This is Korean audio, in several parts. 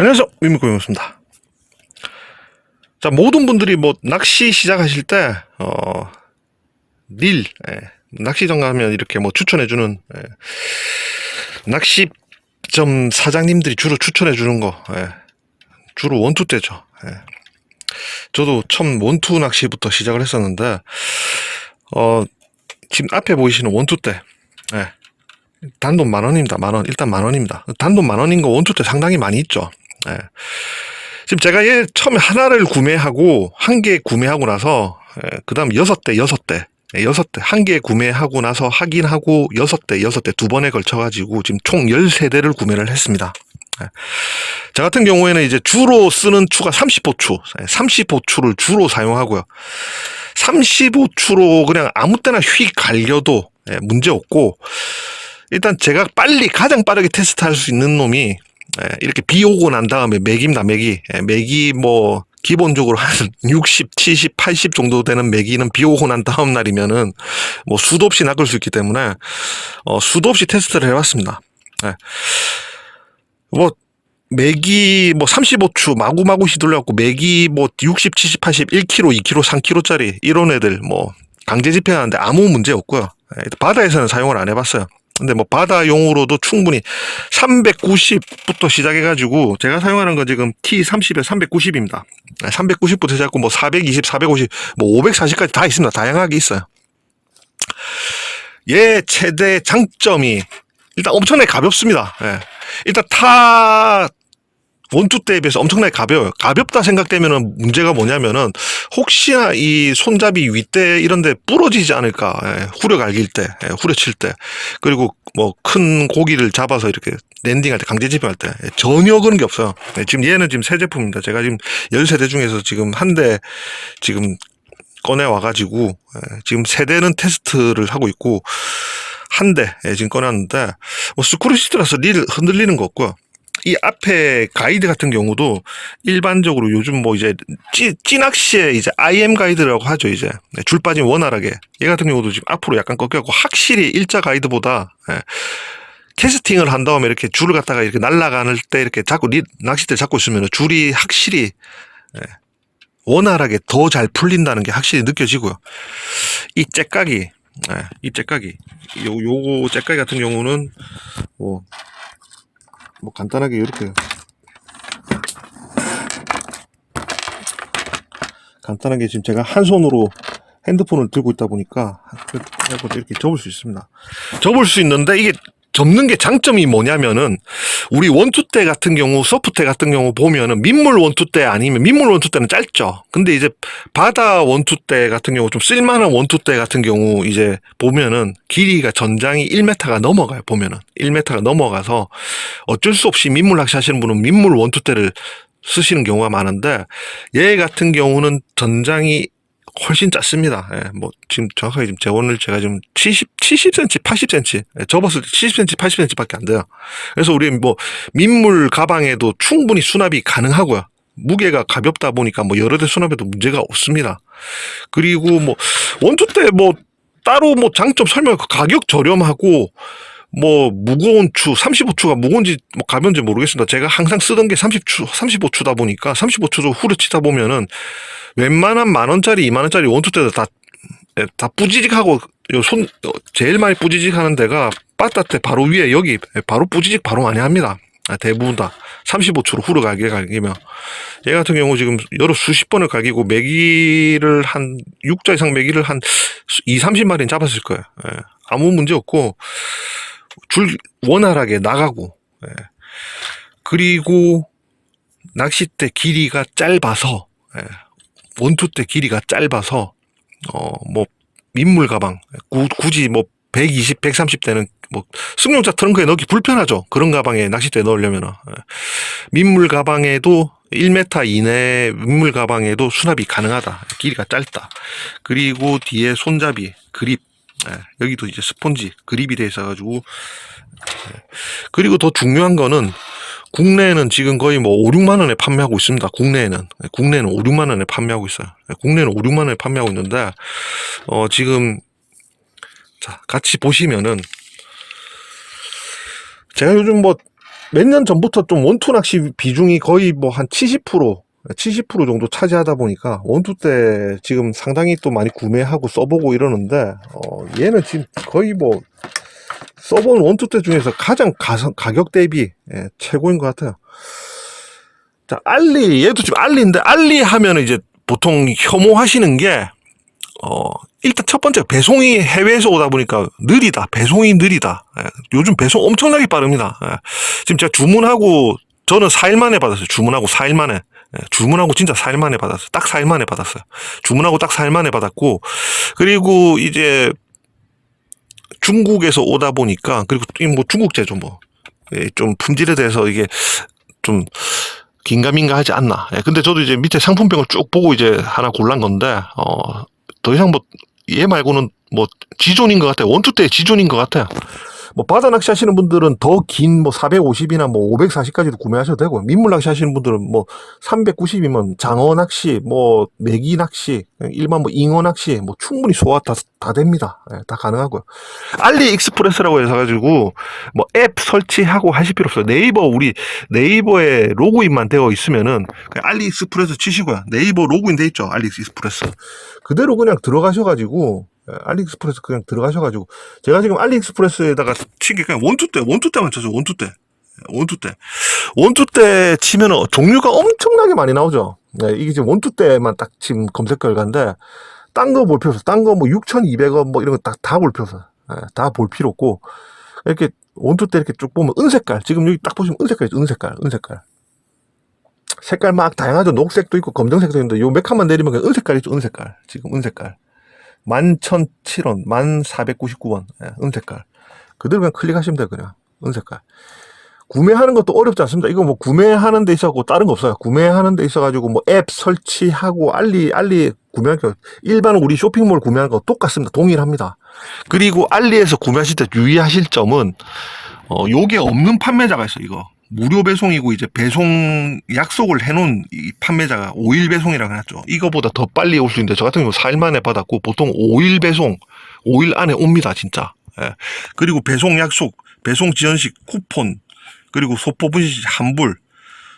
안녕하세요. 민미고용입니다. 자, 모든 분들이 뭐 낚시 시작하실 때, 어, 릴, 예, 낚시점 가면 이렇게 뭐 추천해주는, 예, 낚시점 사장님들이 주로 추천해주는 거, 예, 주로 원투 때죠. 예. 저도 처음 원투 낚시부터 시작을 했었는데, 어, 지금 앞에 보이시는 원투 때, 예, 단돈 만 원입니다. 만 원. 일단 만 원입니다. 단돈 만 원인 거 원투 때 상당히 많이 있죠. 예. 지금 제가 얘 처음에 하나를 구매하고 한 개 구매하고 나서 그 다음 여섯 대 여섯 대 예, 여섯 대 한 개 구매하고 나서 확인하고 여섯 대 여섯 대 두 번에 걸쳐 가지고 지금 총 13대를 구매를 했습니다. 예. 저 같은 경우에는 이제 주로 쓰는 추가 35추, 35추를 주로 사용하고요. 35추로 그냥 아무 때나 휙 갈겨도 예, 문제 없고 일단 제가 빨리 가장 빠르게 테스트 할 수 있는 놈이 예, 이렇게 비 오고 난 다음에 맥입니다. 맥이 예, 맥이 뭐 기본적으로 한 60, 70, 80 정도 되는 맥이는 비 오고 난 다음 날이면은 뭐 수도 없이 낚을 수 있기 때문에 어, 수도 없이 테스트를 해봤습니다. 예. 뭐 맥이 뭐 35추 마구마구 휘둘려갖고 맥이 뭐 60, 70, 80, 1kg, 2kg, 3kg짜리 이런 애들 뭐 강제 집행하는데 아무 문제 없고요. 예, 바다에서는 사용을 안 해봤어요. 근데 뭐 바다용으로도 충분히 390부터 시작해가지고 제가 사용하는 건 지금 T30에 390입니다. 390부터 시작하고 뭐 420, 450, 뭐 540까지 다 있습니다. 다양하게 있어요. 얘 최대 장점이 일단 엄청나게 가볍습니다. 예. 일단 타 원투 때에 비해서 엄청나게 가벼워요. 가볍다 생각되면은 문제가 뭐냐면은 혹시나 이 손잡이 윗대 이런데 부러지지 않을까. 예, 후려 갈길 때, 예, 후려 칠 때, 그리고 뭐 큰 고기를 잡아서 이렇게 랜딩할 때, 강제 집행할 때 예, 전혀 그런 게 없어요. 예, 지금 얘는 지금 새 제품입니다. 제가 지금 13대 중에서 지금 한 대 지금 꺼내 와가지고 예, 지금 세 대는 테스트를 하고 있고 한 대 예, 지금 꺼내왔는데 뭐 스크루시트라서 릴 흔들리는 거 없고요. 이 앞에 가이드 같은 경우도 일반적으로 요즘 뭐 이제 찌, 찌낚시에 이제 IM 가이드라고 하죠 이제 네, 줄 빠진 원활하게 얘 같은 경우도 지금 앞으로 약간 꺾여갖고 확실히 일자 가이드보다 예, 캐스팅을 한 다음에 이렇게 줄을 갖다가 이렇게 날아가는 때 이렇게 자꾸 리, 낚싯대 잡고 있으면 줄이 확실히 예, 원활하게 더 잘 풀린다는 게 확실히 느껴지고요. 이 째까기, 예, 이 째까기, 요, 요거 째까기 같은 경우는 뭐, 뭐 간단하게 이렇게 간단하게 지금 제가 한 손으로 핸드폰을 들고 있다 보니까 이렇게 접을 수 있습니다. 접을 수 있는데 이게 접는 게 장점이 뭐냐면은 우리 원투 때 같은 경우 서프 때 같은 경우 보면은 민물 원투 때 아니면 민물 원투 때는 짧죠. 근데 이제 바다 원투 때 같은 경우 좀 쓸만한 원투 때 같은 경우 이제 보면은 길이가 전장이 1m가 넘어가요. 보면은 1m가 넘어가서 어쩔 수 없이 민물 낚시 하시는 분은 민물 원투 때를 쓰시는 경우가 많은데 얘 같은 경우는 전장이 훨씬 작습니다. 예, 뭐 지금 정확하게 지금 재원을 제가 지금 70, 70cm, 80cm 예, 접었을 때 70cm, 80cm밖에 안 돼요. 그래서 우리 뭐 민물 가방에도 충분히 수납이 가능하고요. 무게가 가볍다 보니까 뭐 여러 대 수납해도 문제가 없습니다. 그리고 뭐 원투 때 뭐 따로 뭐 장점 설명 가격 저렴하고 뭐 무거운 추 35추가 무거운지 뭐 가벼운지 모르겠습니다. 제가 항상 쓰던 게 30추 35추다 보니까 35추도 후려치다 보면은 웬만한 만 원짜리, 이만 원짜리 원투 때도 다, 예, 다 뿌지직하고, 요 손, 어, 제일 많이 뿌지직 하는 데가 바깥에 바로 위에 여기, 예, 바로 뿌지직 바로 많이 합니다. 아, 대부분 다. 35초로 후르 갈게 갈기면. 얘 같은 경우 지금 여러 수십 번을 갈기고 매기를 한, 6자 이상 매기를 한 2, 30마리는 잡았을 거예요. 예, 아무 문제 없고, 줄 원활하게 나가고, 예. 그리고 낚싯대 길이가 짧아서, 예, 원투 때 길이가 짧아서 어뭐 민물 가방 구, 굳이 뭐 120, 130대는 뭐 승용차 트렁크에 넣기 불편하죠. 그런 가방에 낚싯대 넣으려면 은 민물 가방에도 1m 이내 민물 가방에도 수납이 가능하다. 길이가 짧다. 그리고 뒤에 손잡이, 그립 예, 여기도 이제 스폰지 그립이 돼 있어 가지고 예. 그리고 더 중요한 거는 국내에는 지금 거의 뭐 5, 6만 원에 판매하고 있습니다. 국내에는. 국내에는 5, 6만 원에 판매하고 있어요. 국내에는 5, 6만 원에 판매하고 있는데, 어, 지금, 자, 같이 보시면은, 제가 요즘 뭐, 몇 년 전부터 좀 원투 낚시 비중이 거의 뭐 한 70%, 70% 정도 차지하다 보니까 원투 때 지금 상당히 또 많이 구매하고 써보고 이러는데, 어, 얘는 지금 거의 뭐, 써본 원투 때 중에서 가장 가성, 가격 대비 예, 최고인 것 같아요. 자, 알리, 얘도 지금 알리인데, 알리 하면 이제 보통 혐오하시는 게, 어, 일단 첫 번째, 배송이 해외에서 오다 보니까 느리다. 배송이 느리다. 예, 요즘 배송 엄청나게 빠릅니다. 예, 지금 제가 주문하고, 저는 4일 만에 받았어요. 주문하고 4일 만에. 예, 주문하고 진짜 4일 만에 받았어요. 딱 4일 만에 받았어요. 주문하고 딱 4일 만에 받았고, 그리고 이제 중국에서 오다 보니까, 그리고 이뭐 중국 제조 뭐, 예, 좀 품질에 대해서 이게 좀 긴가민가 하지 않나. 예, 근데 저도 이제 밑에 상품평을 쭉 보고 이제 하나 골란 건데, 어, 더 이상 뭐, 얘 말고는 뭐, 지존인 것 같아요. 원투 때 지존인 것 같아요. 뭐, 바다 낚시 하시는 분들은 더 긴 뭐, 450이나 뭐, 540까지도 구매하셔도 되고요. 민물 낚시 하시는 분들은 뭐, 390이면 장어 낚시, 뭐, 메기 낚시, 일반 뭐, 잉어 낚시, 뭐, 충분히 소화 다, 다 됩니다. 예, 다 가능하고요. 알리 익스프레스라고 해서 가지고, 뭐, 앱 설치하고 하실 필요 없어요. 네이버, 우리 네이버에 로그인만 되어 있으면은, 알리 익스프레스 치시고요. 네이버 로그인 돼 있죠. 알리 익스프레스. 그대로 그냥 들어가셔 가지고, 예, 알리익스프레스 그냥 들어가셔가지고 제가 지금 알리익스프레스에다가 치기 그냥 원투 때 원투 때만 쳐줘 원투 때. 예, 원투 때. 원투 때 치면은 종류가 엄청나게 많이 나오죠. 네, 이게 지금 원투 때만 딱 지금 검색 결과인데 딴 거 볼 필요 없어. 딴 거 뭐 6,200원 뭐 이런 거딱다볼 필요 없어. 다볼 필요 없고 이렇게 원투 때 이렇게 쭉 보면 은색깔. 지금 여기 딱 보시면 은색깔 은색깔 은색깔. 색깔 막 다양하죠. 녹색도 있고 검정색도 있는데 요 몇 칸만 내리면 은색깔이죠 은색깔. 지금 은색깔 11,007원, 1,499원, 예, 은색깔. 그대로 그냥 클릭하시면 돼요, 그냥. 은색깔. 구매하는 것도 어렵지 않습니다. 이거 뭐 구매하는 데 있어갖고 다른 거 없어요. 구매하는 데 있어가지고 뭐 앱 설치하고 알리, 알리 구매할 거, 일반 우리 쇼핑몰 구매하는 거 똑같습니다. 동일합니다. 그리고 알리에서 구매하실 때 유의하실 점은, 어, 요게 없는 판매자가 있어, 이거. 무료 배송이고 이제 배송 약속을 해놓은 이 판매자가 5일 배송이라고 해놨죠. 이거보다 더 빨리 올 수 있는데 저 같은 경우 4일 만에 받았고 보통 5일 배송, 5일 안에 옵니다 진짜. 예. 그리고 배송 약속, 배송 지연식 쿠폰, 그리고 소포 분식 환불,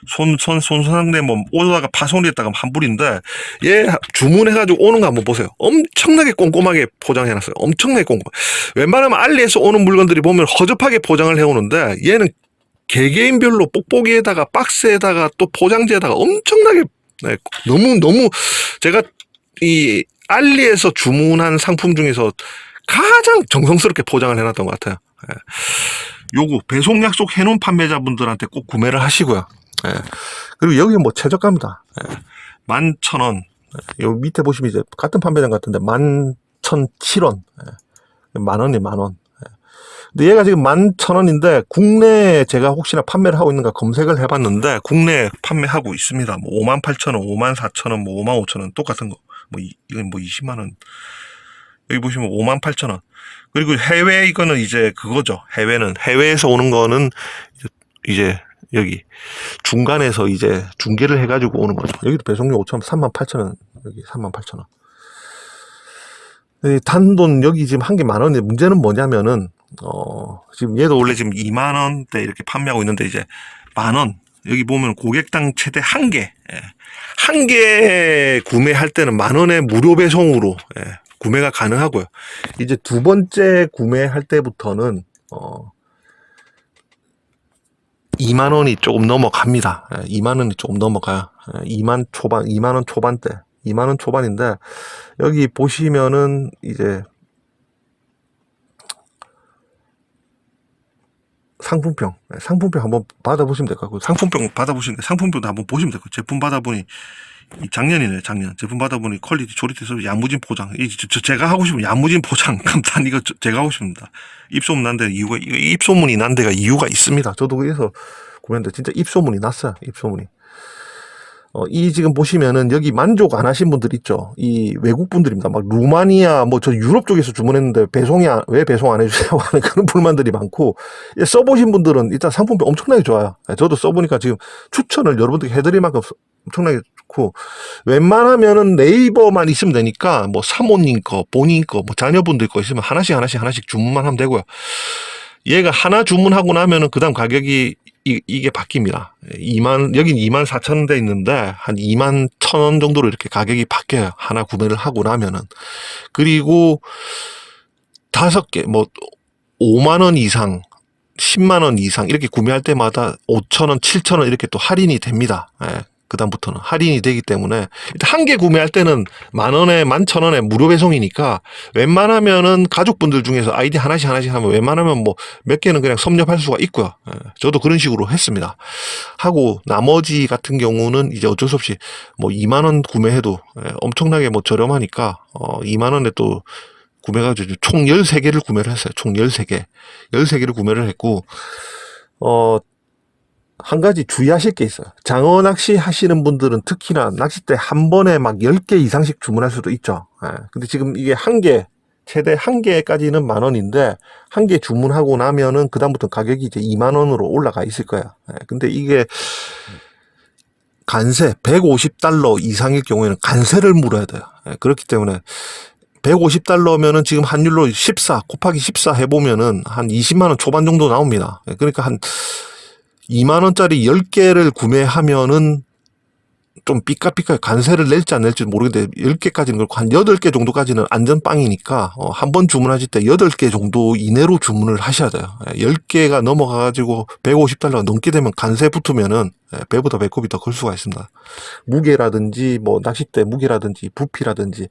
손, 손, 손상대 뭐 오다가 파손이 됐다가 환불인데 얘 주문해가지고 오는 거 한번 보세요. 엄청나게 꼼꼼하게 포장해놨어요. 엄청나게 꼼꼼. 웬만하면 알리에서 오는 물건들이 보면 허접하게 포장을 해오는데 얘는 개개인별로 뽁뽁이에다가 박스에다가 또 포장지에다가 엄청나게 네, 너무 너무 제가 이 알리에서 주문한 상품 중에서 가장 정성스럽게 포장을 해놨던 것 같아요. 예. 요거 배송 약속 해놓은 판매자분들한테 꼭 구매를 하시고요. 예. 그리고 여기 뭐 최저가입니다. 예. 11,000원. 예. 요 밑에 보시면 이제 같은 판매자 같은데 11,007원. 예. 만 원이 만 원. 근데 얘가 지금 11,000원인데 국내에 제가 혹시나 판매를 하고 있는가 검색을 해봤는데 국내에 판매하고 있습니다. 뭐 58,000원, 54,000원, 뭐 55,000원 똑같은 거. 뭐 이- 이건 뭐 20만 원. 여기 보시면 58,000원. 그리고 해외 이거는 이제 그거죠. 해외는 해외에서 오는 거는 이제- 여기 중간에서 이제 중계를 해가지고 오는 거죠. 여기도 배송료 5천 38,000원. 여기 38,000원. 이 단돈 여기 지금 한 개 만 원인데 문제는 뭐냐면은 어 지금 얘도 원래 지금 2만 원대 이렇게 판매하고 있는데 이제 만 원. 여기 보면 고객당 최대 한 개. 예. 한개 구매할 때는 만 원의 무료 배송으로 예, 구매가 가능하고요. 이제 두 번째 구매할 때부터는 어 2만 원이 조금 넘어갑니다. 예, 2만 원이 조금 넘어가요. 예, 2만 초반, 2만 원 초반대. 2만 원 초반인데 여기 보시면은 이제 상품평, 네, 상품평 한번 받아보시면 될 것 같고, 상품평 받아보시는 게 상품평도 한번 보시면 될 것 같고, 제품 받아보니, 이 작년이네, 작년. 제품 받아보니 퀄리티 조립돼서 야무진 포장. 이, 저, 저- 제가 하고 싶은 야무진 포장. 감탄 이거 저- 제가 하고 싶습니다. 입소문 난 데 이유가, 입소문이 난 데가 이유가 있습니다. 저도 그래서 구매했는데 진짜 입소문이 났어요. 입소문이. 어, 이 지금 보시면은 여기 만족 안 하신 분들 있죠. 이 외국 분들입니다. 막 루마니아, 뭐 저 유럽 쪽에서 주문했는데 배송이 안- 왜 배송 안 해주세요 하는 그런 불만들이 많고 예, 써보신 분들은 일단 상품이 엄청나게 좋아요. 예, 저도 써보니까 지금 추천을 여러분들께 해드릴 만큼 써- 엄청나게 좋고 웬만하면은 네이버만 있으면 되니까 뭐 사모님 거, 본인 거, 뭐 자녀분들 거 있으면 하나씩 하나씩 하나씩 주문만 하면 되고요. 얘가 하나 주문하고 나면은 그다음 가격이 이, 이게 바뀝니다. 2만, 여긴 2만 4천 원대 있는데, 한 2만 1천 원 정도로 이렇게 가격이 바뀌어요. 하나 구매를 하고 나면은. 그리고, 다섯 개, 뭐, 5만 원 이상, 10만 원 이상, 이렇게 구매할 때마다 5천 원, 7천 원 이렇게 또 할인이 됩니다. 예. 그다음부터는 할인이 되기 때문에 한 개 구매할 때는 만 원에 만 천 원에 무료 배송이니까 웬만하면은 가족분들 중에서 아이디 하나씩 하나씩 하면 웬만하면 뭐 몇 개는 그냥 섭렵할 수가 있고요. 예, 저도 그런 식으로 했습니다. 하고 나머지 같은 경우는 이제 어쩔 수 없이 뭐 2만 원 구매해도 예, 엄청나게 뭐 저렴하니까 어 2만 원에 또 구매가 총 13개를 구매를 했어요. 총 13개. 13개를 구매를 했고 어 한 가지 주의하실 게 있어요. 장어 낚시 하시는 분들은 특히나 낚싯대 한 번에 막 10개 이상씩 주문할 수도 있죠. 예. 근데 지금 이게 한 개, 최대 한 개까지는 만 원인데, 한 개 주문하고 나면은 그다음부터 가격이 이제 2만 원으로 올라가 있을 거야. 예. 근데 이게 간세 150달러 이상일 경우에는 간세를 물어야 돼요. 예. 그렇기 때문에 150달러면은 지금 환율로 14 곱하기 14 해보면은 한 20만 원 초반 정도 나옵니다. 예. 그러니까 한 2만 원짜리 10개를 구매하면은 좀 삐까삐까 간세를 낼지 안 낼지 모르겠는데 10개까지는 그렇고 한 8개 정도까지는 안전빵이니까 어, 한 번 주문하실 때 8개 정도 이내로 주문을 하셔야 돼요. 예, 10개가 넘어가가지고 150달러가 넘게 되면 간세 붙으면은 예, 배보다 배꼽이 더 클 수가 있습니다. 무게라든지 뭐 낚싯대 무게라든지 부피라든지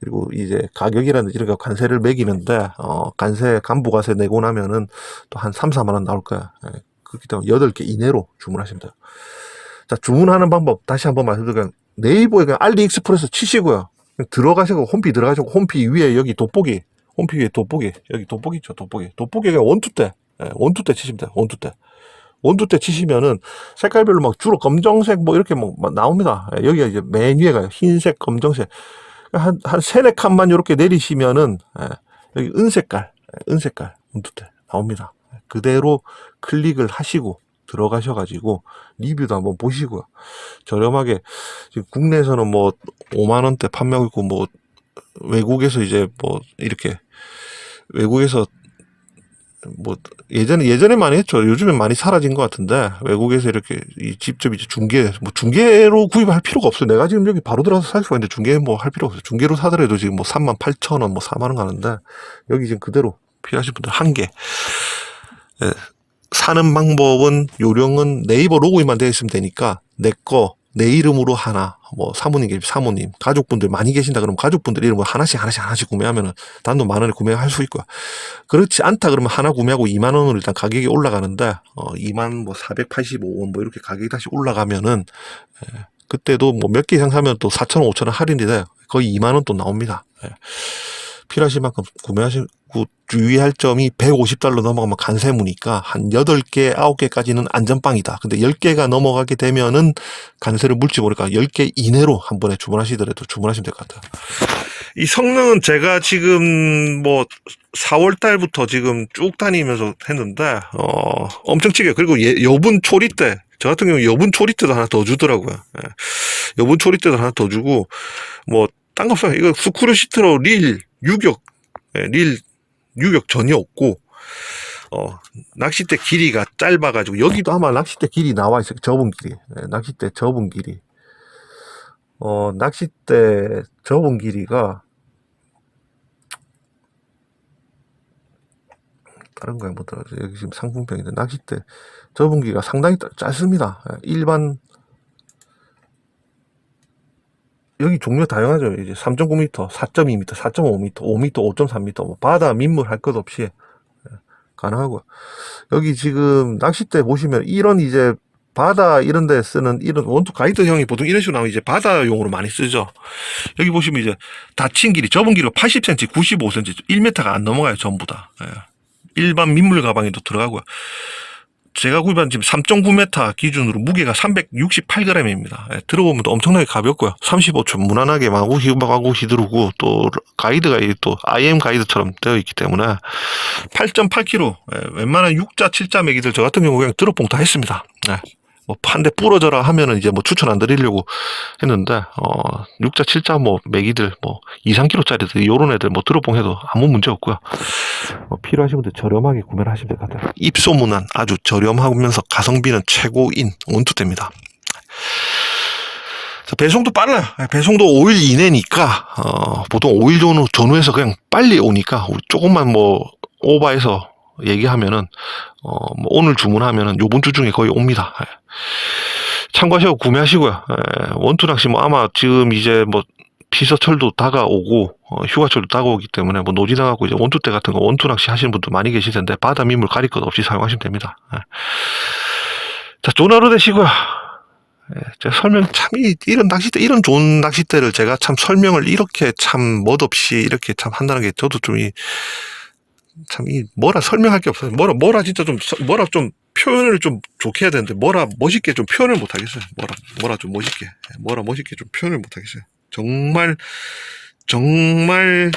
그리고 이제 가격이라든지 이런 거 관세를 매기는데 어 관세 간부가세 내고 나면은 또 한 3, 4만 원 나올 거야. 예, 그렇기 때문에 8개 이내로 주문하시면 돼요. 자, 주문하는 방법 다시 한번 말씀드리면 네이버에 그냥 알리익스프레스 치시고요. 들어가시고 홈피 들어가시고 홈피 위에 여기 돋보기 홈피 위에 돋보기 여기 돋보기 있죠 돋보기 돋보기 그냥 원투대 예, 원투대 치시면 돼요 원투대 원투대 치시면은 색깔별로 막 주로 검정색 뭐 이렇게 뭐 나옵니다. 예, 여기가 이제 맨 위에가 흰색 검정색 한, 한 세네 칸만 이렇게 내리시면은 예, 여기 은색깔 예, 은색깔 원투대 나옵니다. 예, 그대로 클릭을 하시고 들어가셔가지고 리뷰도 한번 보시고요. 저렴하게 지금 국내에서는 뭐 5만 원대 판매하고 있고 뭐 외국에서 이제 뭐 이렇게 외국에서 뭐 예전에 예전에 많이 했죠. 요즘엔 많이 사라진 것 같은데 외국에서 이렇게 이 직접 이제 중개 뭐 중개로 구입할 필요가 없어요. 내가 지금 여기 바로 들어가서 살 수가 있는데 중개 뭐 할 필요 없어요. 중개로 사더라도 지금 뭐 3만 8천 원, 뭐 4만 원 가는데 여기 지금 그대로 필요하신 분들 한 개. 예, 사는 방법은 요령은 네이버 로그인만 되어 있으면 되니까 내 거 내 이름으로 하나 뭐 사모님 계시 사모님 가족분들 많이 계신다 그러면 가족분들 이름으로 하나씩 하나씩 하나씩 구매하면은 단돈 만 원에 구매할 수 있고요. 그렇지 않다 그러면 하나 구매하고 2만 원으로 일단 가격이 올라가는데 어 2만 뭐 485원 뭐 이렇게 가격이 다시 올라가면은 예, 그때도 뭐 몇 개 이상 사면 또 4천 원, 5천 원 할인이 돼 거의 2만 원 또 나옵니다. 예. 필요하신 만큼 구매하시고 주의할 점이 150달러 넘어가면 간세무니까 한 8개, 9개까지는 안전빵이다. 근데 10개가 넘어가게 되면은 간세를 물지 모르니까 10개 이내로 한 번에 주문하시더라도 주문하시면 될 것 같아요. 이 성능은 제가 지금 뭐 4월 달부터 지금 쭉 다니면서 했는데 어 엄청 치게 그리고 예, 여분 초리 때 저 같은 경우 여분 초리 때도 하나 더 주더라고요. 예. 여분 초리 때도 하나 더 주고 뭐 딴 거 없어요. 이거 스크류 시트로 릴 유격 예, 릴 유격 전혀 없고 어 낚싯대 길이가 짧아가지고 여기도 아마 낚싯대 길이 나와 있어요. 접은 길이 예, 낚싯대 접은 길이 어 낚싯대 접은 길이가 다른 거에 못 들어가죠. 여기 지금 상품평인데 낚싯대 접은 길이가 상당히 짧- 짧습니다. 예, 일반 여기 종류 다양하죠. 이제 3.9m, 4.2m, 4.5m, 5m, 5.3m, 뭐 바다 민물 할 것 없이 예, 가능하고요. 여기 지금 낚싯대 보시면 이런 이제 바다 이런 데 쓰는 이런 원투 가이드형이 보통 이런 식으로 나오면 이제 바다용으로 많이 쓰죠. 여기 보시면 이제 닫힌 길이 접은 길이가 80cm, 95cm, 1m가 안 넘어가요. 전부 다. 예. 일반 민물 가방에도 들어가고요. 제가 구입한 지금 3.9m 기준으로 무게가 368g입니다. 예, 들어보면 또 엄청나게 가볍고요. 35초 무난하게 마구 휘마구 휘두르고 또 가이드가 이또 IM 가이드처럼 되어 있기 때문에 8.8kg 예, 웬만한 6자 7자 매기들 저 같은 경우 그냥 다 했습니다. 예, 뭐한대 부러져라 하면은 이제 뭐 추천 안 드리려고 했는데 어 6자 7자 뭐 매기들 뭐 2, 3kg짜리들 요런 애들 뭐 들어봉 해도 아무 문제 없고요. 뭐 필요하신 분들 저렴하게 구매를 하시면 될 것 같아요. 입소문한 아주 저렴하면서 가성비는 최고인 원투대입니다. 자, 배송도 빨라요. 예, 배송도 5일 이내니까 어, 보통 5일 전후 전후에서 그냥 빨리 오니까 조금만 뭐 오버해서 얘기하면은 어, 뭐 오늘 주문하면은 요번 주 중에 거의 옵니다. 예. 참고하시고 구매하시고요. 예, 원투 낚시 뭐 아마 지금 이제 뭐 피서철도 다가오고 어, 휴가철도 다가오기 때문에 뭐 노지 나가고 이제 원투 때 같은 거 원투 낚시 하시는 분도 많이 계실 텐데 바다 민물 가릴 것 없이 사용하시면 됩니다. 예. 자, 좋은 하루 되시고요. 예, 제가 설명 참 이, 이런 낚싯대 이런 좋은 낚싯대를 제가 참 설명을 이렇게 참 멋없이 이렇게 참 한다는 게 저도 좀 이 참 이 뭐라 설명할 게 없어요. 뭐라 뭐라 진짜 좀 서- 뭐라 좀 표현을 좀 좋게 해야 되는데 뭐라 멋있게 좀 표현을 못 하겠어요. 뭐라 뭐라 좀 멋있게 예, 뭐라 멋있게 좀 표현을 못 하겠어요. 정말 정말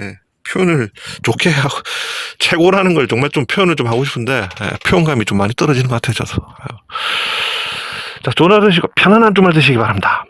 예, 표현을 좋게 하고 최고라는 걸 정말 좀 표현을 좀 하고 싶은데 예, 표현감이 좀 많이 떨어지는 것 같아요. 아유. 자, 좋은 되시고 편안한 주말 되시기 바랍니다.